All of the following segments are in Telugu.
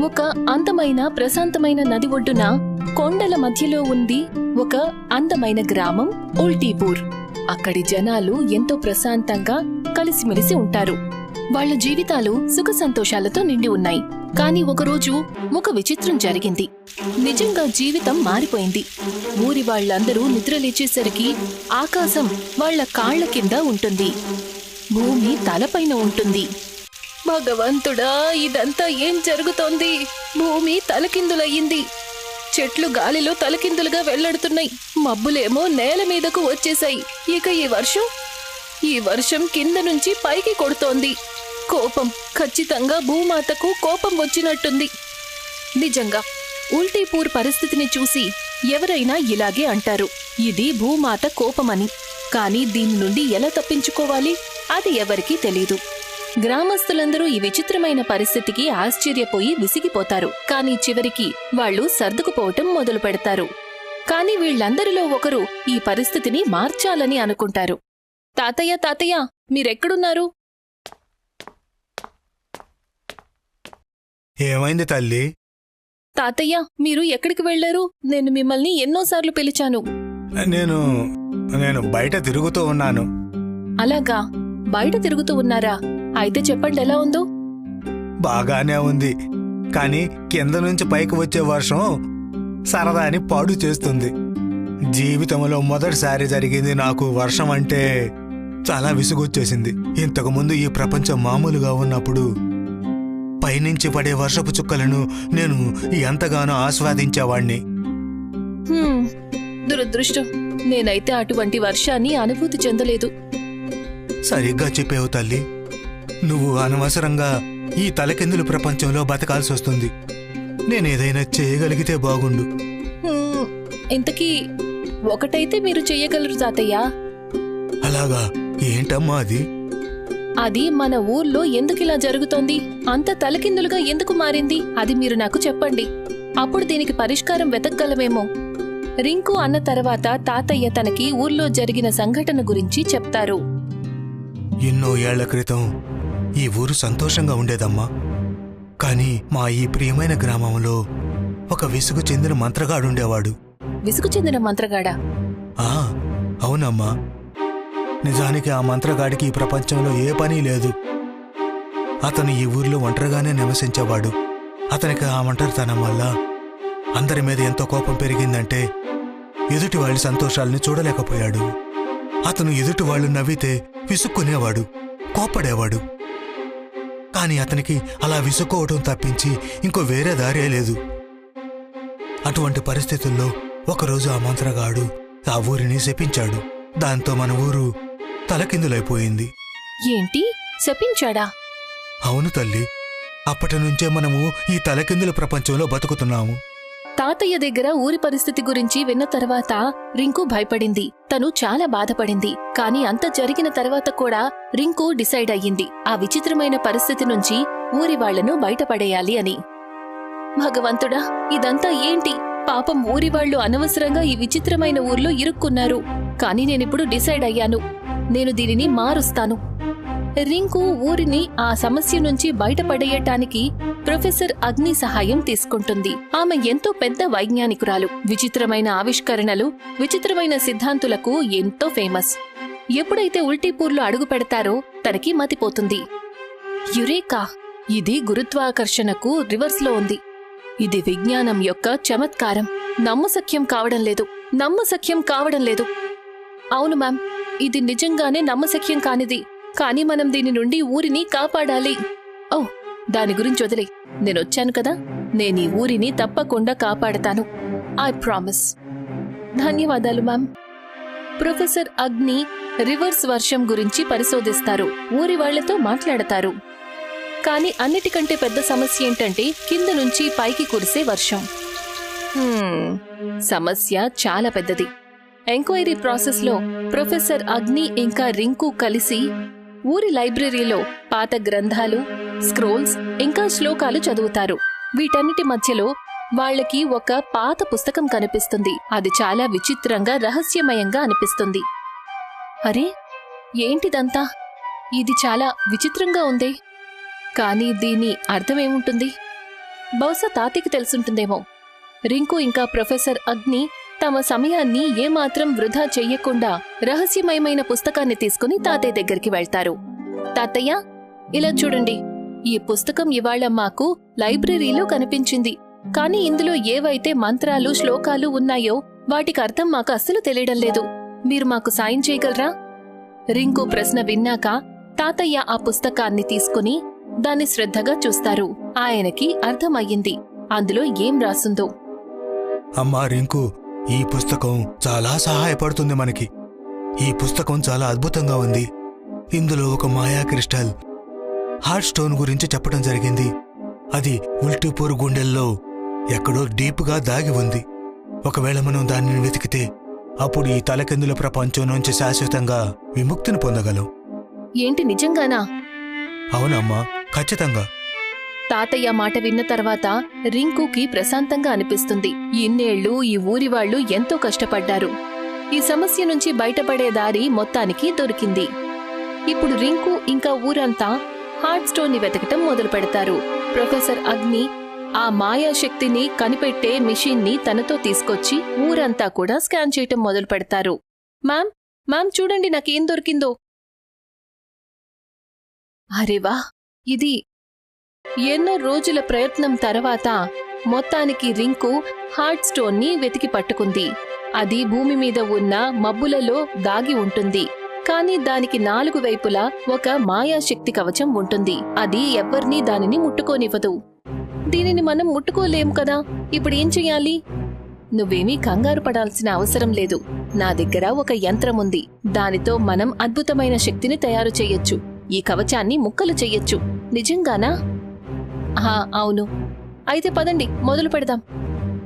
ఒక అందమైన ప్రశాంతమైన నది ఒడ్డున కొండల మధ్యలో ఉంది ఒక అందమైన గ్రామం ఉల్టీపూర్. అక్కడి జనాలు ఎంతో ప్రశాంతంగా కలిసిమెలిసి ఉంటారు. వాళ్ళ జీవితాలు సుఖ సంతోషాలతో నిండి ఉన్నాయి. కానీ ఒకరోజు ఒక విచిత్రం జరిగింది. నిజంగా జీవితం మారిపోయింది. ఊరి వాళ్ళందరూ నిద్రలేచేసరికి ఆకాశం వాళ్ళ కాళ్ళ కింద ఉంటుంది. భూమి తలపైన ఉంటుంది. భగవంతుడా ఇదంతా ఏం జరుగుతోంది? భూమి తలకిందులయ్యింది. చెట్లు గాలిలో తలకిందులుగా వెళ్ళాడుతున్నాయి. మబ్బులేమో నేల మీదకు వచ్చేశాయి. ఇక ఈ వర్షం? ఈ వర్షం కింద నుంచి పైకి కొడుతోంది. కోపం ఖచ్చితంగా భూమాతకు కోపం వచ్చినట్టుంది. నిజంగా ఉల్టీపూర్ పరిస్థితిని చూసి ఎవరైనా ఇలాగే అంటారు. ఇది భూమాత కోపమని. కానీ దీని నుండి ఎలా తప్పించుకోవాలి? అది ఎవరికీ తెలీదు. గ్రామస్తులందరూ ఈ విచిత్రమైన పరిస్థితికి ఆశ్చర్యపోయి విసిగిపోతారు. కానీ చివరికి వాళ్ళు సర్దుకుపోవటం మొదలు పెడతారు. కానీ వీళ్ళందరిలో ఒకరు ఈ పరిస్థితిని మార్చాలని అనుకుంటారు. తాతయ్య తాతయ్య మీరెక్కడున్నారు? ఏమైంది తల్లి? తాతయ్య మీరు ఎక్కడికి వెళ్ళారు నేను మిమ్మల్ని ఎన్నోసార్లు పిలిచాను. నేను నేను బయట తిరుగుతూ ఉన్నాను. అలాగా? బయట తిరుగుతూ ఉన్నారా? అయితే చెప్పండి ఎలా ఉందో? బాగానే ఉంది. కానీ కింద నుంచి పైకి వచ్చే వర్షం సరదాని పాడు చేస్తుంది. జీవితంలో మొదటిసారి జరిగింది నాకు వర్షం అంటే చాలా విసుగొచ్చేసింది. ఇంతకు ముందు ఈ ప్రపంచం మామూలుగా ఉన్నప్పుడు పైనుంచి పడే వర్షపు చుక్కలను నేను ఎంతగానో ఆస్వాదించేవాణ్ణి. దురదృష్టం. నేనైతే అటువంటి వర్షాన్ని అనుభూతి చెందలేదు. సరిగ్గా చెప్పావు తల్లి. నువ్వు అనవసరంగా ఈ తలకిందుల ప్రపంచంలో బతకాల్సి వస్తుంది. నేనేదైనా చేయగలిగితే బాగుండు. ఇంతకీ ఒకటైతే మీరు చెయ్యగలరు తాతయ్య. అలాగా? ఏంటమ్మా అది? అది మన ఊర్లో ఎందుకిలా జరుగుతోంది? అంత తలకిందులుగా ఎందుకు మారింది? అది మీరు నాకు చెప్పండి. అప్పుడు దీనికి పరిష్కారం వెతకగలమేమో. రింకు అన్న తర్వాత తాతయ్య తనకి ఊర్లో జరిగిన సంఘటన గురించి చెప్తారు. ఎన్నో ఏళ్ళ క్రితం ఈ ఊరు సంతోషంగా ఉండేదమ్మా. కానీ మా ఈ ప్రియమైన గ్రామంలో ఒక విసుగు చెందిన మంత్రగాడుండేవాడు విసుగు చెందిన మంత్రగాడా? ఆ అవునమ్మా. నిజానికి ఆ మంత్రగాడికి ఈ ప్రపంచంలో ఏ పని లేదు. అతను ఈ ఊర్లో ఒంటరిగానే నివసించేవాడు. అతనికి ఆ ఒంటరితనం వల్ల అందరి మీద ఎంతో కోపం పెరిగిందంటే ఎదుటి వాళ్ళ సంతోషాల్ని చూడలేకపోయాడు. అతను ఎదుటి వాళ్ళు నవ్వితే విసుక్కునేవాడు కోప్పడేవాడు. కాని అతనికి అలా విసుక్కోవటం తప్పించి ఇంకో వేరే దారే లేదు. అటువంటి పరిస్థితుల్లో ఒకరోజు ఆ మంత్రగాడు ఆ ఊరిని శపించాడు. దాంతో మన ఊరు తలకిందులైపోయింది. ఏంటి? శపించాడా? అవును తల్లి. అప్పటి నుంచే మనము ఈ తలకిందుల ప్రపంచంలో బతుకుతున్నాము. తాతయ్య దగ్గర ఊరి పరిస్థితి గురించి విన్న తర్వాత రింకు భయపడింది. తను చాలా బాధపడింది. కానీ అంత జరిగిన తర్వాత కూడా రింకు డిసైడ్ అయ్యింది. ఆ విచిత్రమైన పరిస్థితి నుంచి ఊరి వాళ్ళను బయటపడేయాలి అని. భగవంతుడా ఇదంతా ఏంటి? పాపం ఊరి వాళ్ళు అనవసరంగా ఈ విచిత్రమైన ఊర్లో ఇరుక్కున్నారు. కానీ నేనిప్పుడు డిసైడ్ అయ్యాను. నేను దీనిని మారుస్తాను. రింకు ఊరిని ఆ సమస్య నుంచి బయటపడేయటానికి ప్రొఫెసర్ అగ్ని సహాయం తీసుకుంటుంది. ఆమె ఎంతో పెద్ద వైజ్ఞానికురాలు. విచిత్రమైన ఆవిష్కరణలు విచిత్రమైన సిద్ధాంతులకు ఎంతో ఫేమస్. ఎప్పుడైతే ఉల్టీపూర్లో అడుగు పెడతారో తనకి మతిపోతుంది. యురేకా ఇది గురుత్వాకర్షణకు రివర్స్లో ఉంది. ఇది విజ్ఞానం యొక్క చమత్కారం. నమ్మసఖ్యం కావడం లేదు. నమ్మసఖ్యం కావడం లేదు. అవును మ్యామ్ ఇది నిజంగానే నమ్మసఖ్యం కానిది. కానీ మనం దీని నుండి ఊరిని కాపాడాలి. ఓ దాని గురించి వదిలే. నేనొచ్చాను కదా. నేను ఈ ఊరిని తప్పకుండా కాపాడతాను. I promise. ధన్యవాదాలు మ్యామ్. ప్రొఫెసర్ అగ్ని రివర్స్ వర్షం గురించి పరిశోధిస్తారు. ఊరి వాళ్ళతో మాట్లాడతారు. కానీ అన్నిటికంటే పెద్ద సమస్య ఏంటంటే కింద నుంచి పైకి కురిసే వర్షం. సమస్య చాలా పెద్దది. ఎంక్వైరీ ప్రాసెస్లో ప్రొఫెసర్ అగ్ని ఇంకా రింకు కలిసి ఊరి లైబ్రరీలో పాత గ్రంథాలు స్క్రోల్స్ ఇంకా శ్లోకాలు చదువుతారు. వీటన్నిటి మధ్యలో వాళ్ళకి ఒక పాత పుస్తకం కనిపిస్తుంది. అది చాలా విచిత్రంగా రహస్యమయంగా అనిపిస్తుంది. అరే ఏంటిదంతా? ఇది చాలా విచిత్రంగా ఉంది. కానీ దీని అర్థమేముంటుంది? బహుశా తాతయ్యకి తెలుసుంటుందేమో. రింకు ఇంకా ప్రొఫెసర్ అగ్ని తమ సమయాన్ని ఏమాత్రం వృధా చెయ్యకుండా రహస్యమయమైన పుస్తకాన్ని తీసుకుని తాతయ్య దగ్గరికి వెళ్తారు. తాతయ్య ఇలా చూడండి. ఈ పుస్తకం ఇవాళ మాకు లైబ్రరీలో కనిపించింది. కానీ ఇందులో ఏవైతే మంత్రాలు శ్లోకాలు ఉన్నాయో వాటికి అర్థం మాకు అస్సలు తెలియడం లేదు. మీరు మాకు సాయం చేయగలరా? రింకు ప్రశ్న విన్నాక తాతయ్య ఆ పుస్తకాన్ని తీసుకుని దాన్ని శ్రద్ధగా చూస్తారు. ఆయనకి అర్థమయ్యింది. అందులో ఏం రాసుందో? అమ్మా రింకు ఈ పుస్తకం చాలా సహాయపడుతుంది మనకి. ఈ పుస్తకం చాలా అద్భుతంగా ఉంది. ఇందులో ఒక మాయా క్రిస్టల్ హార్ట్ స్టోన్ గురించి చెప్పడం జరిగింది. అది ఉల్టిపూర్ గుండెల్లో ఎక్కడో డీప్గా దాగి ఉంది. ఒకవేళ మనం దానిని వెతికితే అప్పుడు ఈ తలకిందుల ప్రపంచం నుంచి శాశ్వతంగా విముక్తిని పొందగలం. ఏంటి నిజంగానా? అవునమ్మా ఖచ్చితంగా. తాతయ్య మాట విన్న తర్వాత రింకుకి ప్రశాంతంగా అనిపిస్తుంది. ఇన్నేళ్ళు ఈ ఊరి వాళ్ళు ఎంతో కష్టపడ్డారు. ఈ సమస్య నుంచి బయటపడే దారి మొత్తానికి దొరికింది. ఇప్పుడు రింకు ఇంకా ఊరంతా హార్ట్ స్టోన్ని వెతకటం మొదలు పెడతారు ప్రొఫెసర్ అగ్ని ఆ మాయాశక్తిని కనిపెట్టే మిషిన్ని తనతో తీసుకొచ్చి ఊరంతా కూడా స్కాన్ చేయటం మొదలు పెడతారు. మ్యామ్ మ్యామ్ చూడండి నాకేం దొరికిందో. అరే వా ఇది ఎన్నో రోజుల ప్రయత్నం తర్వాత మొత్తానికి రింకు హార్ట్ స్టోన్ని వెతికి పట్టుకుంది. అది భూమి మీద ఉన్న మబ్బులలో దాగి ఉంటుంది. కానీ దానికి నాలుగు వైపులా ఒక మాయాశక్తి కవచం ఉంటుంది. అది ఎవ్వర్నీ దానిని ముట్టుకోనివ్వదు. దీనిని మనం ముట్టుకోలేం కదా. ఇప్పుడు ఏం చెయ్యాలి? నువ్వేమీ కంగారు పడాల్సిన అవసరం లేదు. నా దగ్గర ఒక యంత్రం ఉంది. దానితో మనం అద్భుతమైన శక్తిని తయారు చేయొచ్చు. ఈ కవచాన్ని ముక్కలు చెయ్యొచ్చు నిజంగానా? హా అవును. అయితే పదండి మొదలు పెడదాం.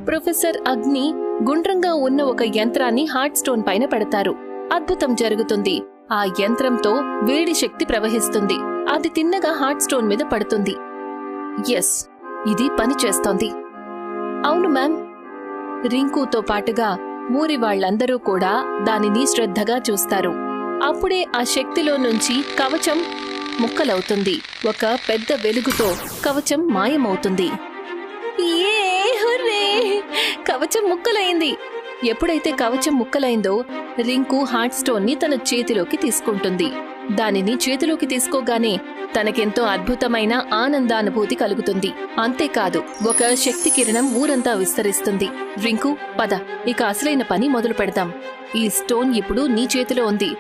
ప్రొఫెసర్ అగ్ని గుండ్రంగా ఉన్న ఒక యంత్రాన్ని హార్ట్ స్టోన్ పైన పెడతారు. అద్భుతం జరుగుతుంది. ఆ యంత్రంతో వేడి శక్తి ప్రవహిస్తుంది. అది తిన్నగా హార్ట్ స్టోన్ మీద పడుతుంది. ఎస్. ఇది పనిచేస్తోంది అవును మ్యామ్. రింకుతో పాటుగా ఊరి వాళ్ళందరూ కూడా దానిని శ్రద్ధగా చూస్తారు. అప్పుడే ఆ శక్తిలో నుంచి కవచం ముక్కలవుతుంది. ఒక పెద్ద వెలుగుతో కవచం మాయమవుతుంది. ఏ కవచం ముక్కలైంది. ఎప్పుడైతే కవచం ముక్కలైందో రింకు హార్ట్ స్టోన్ని తన చేతిలోకి తీసుకుంటుంది. దానిని చేతిలోకి తీసుకోగానే తనకెంతో అద్భుతమైన ఆనందానుభూతి కలుగుతుంది. అంతేకాదు ఒక శక్తి కిరణం ఊరంతా విస్తరిస్తుంది. రింకు పద ఇక అసలైన పని మొదలు పెడదాం. ఈ స్టోన్ ఇప్పుడు నీ చేతిలో ఉంది.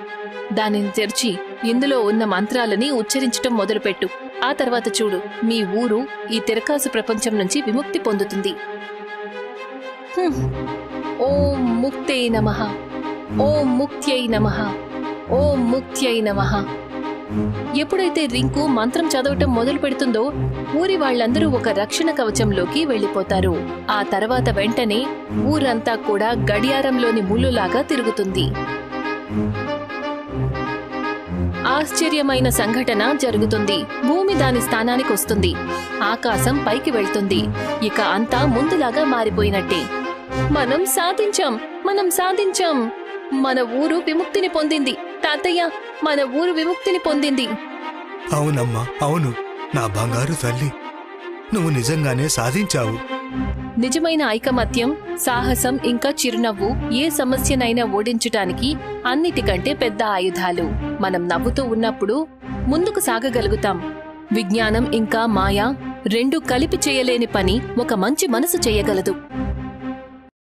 దానిని తెరిచి ఇందులో ఉన్న మంత్రాలని ఉచ్చరించటం మొదలుపెట్టు. ఆ తర్వాత చూడు మీ ఊరు ఈ తిరకాసు ప్రపంచం నుంచి విముక్తి పొందుతుంది. ఓం ముక్తే నమః. ఓం ముక్త్యై నమః. ఓం ముక్త్యై నమః ఎప్పుడైతే రింకు మంత్రం చదవటం మొదలు పెడుతుందో ఊరి వాళ్ళందరూ ఒక రక్షణ కవచంలోకి వెళ్ళిపోతారు ఆ తర్వాత వెంటనే ఊరంతా కూడా గడియారంలోని ముళ్ళులాగా తిరుగుతుంది. ఆశ్చర్యమైన సంఘటన జరుగుతుంది. భూమి దాని స్థానానికి వస్తుంది. ఆకాశం పైకి వెళ్తుంది. ఇక అంతా ముందులాగా మారిపోయినట్టే. మనం సాధించాం. మనం సాధించాం. మన ఊరు విముక్తిని పొందింది. తాతయ్య మన ఊరు విముక్తిని పొందింది. అవునమ్మా అవును. నా బంగారు తల్లి. నువ్వు నిజంగానే సాధించావు. నిజమైన ఐకమత్యం సాహసం ఇంకా చిరునవ్వు ఏ సమస్యనైనా ఓడించటానికి అన్నిటికంటే పెద్ద ఆయుధాలు. మనం నవ్వుతూ ఉన్నప్పుడు ముందుకు సాగగలుగుతాం. విజ్ఞానం ఇంకా మాయ రెండు కలిపి చేయలేని పని ఒక మంచి మనసు చేయగలదు.